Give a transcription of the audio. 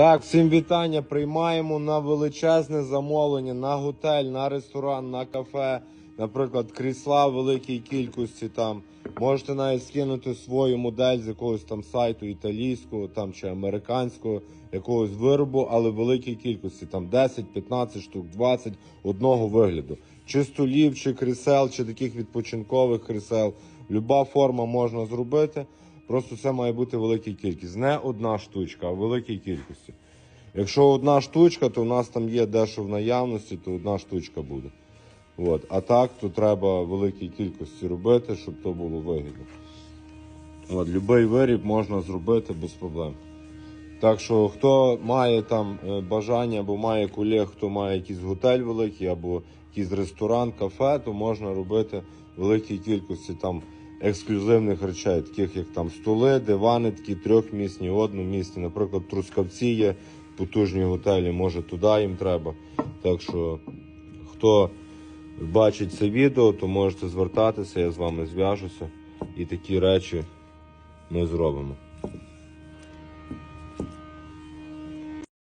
Так, всім вітання. Приймаємо на величезне замовлення на готель, на ресторан, на кафе. Наприклад, крісла в великій кількості там. Можете навіть скинути свою модель з якогось там сайту італійського там чи американського якогось виробу, але в великій кількості там 10, 15 штук, 20 одного вигляду. Чи столів, чи крісел, чи таких відпочинкових крісел. Люба форма можна зробити. Просто це має бути велика кількість. Не одна штучка, а великій кількості. Якщо одна штучка, то в нас там є дещо в наявності, то одна штучка буде. От. А так, то треба великій кількості робити, щоб то було вигідно. От, любий виріб можна зробити без проблем. Так що, хто має там е, бажання або має колег, хто має якийсь готель великий, або якийсь ресторан, кафе, то можна робити великій кількості там ексклюзивних речей, таких як там столи, дивани, такі трьохмісні, одномісні. Наприклад, трускавці є потужні готелі, може туди їм треба. Так що, хто бачить це відео, то можете звертатися, я з вами зв'яжуся і такі речі ми зробимо.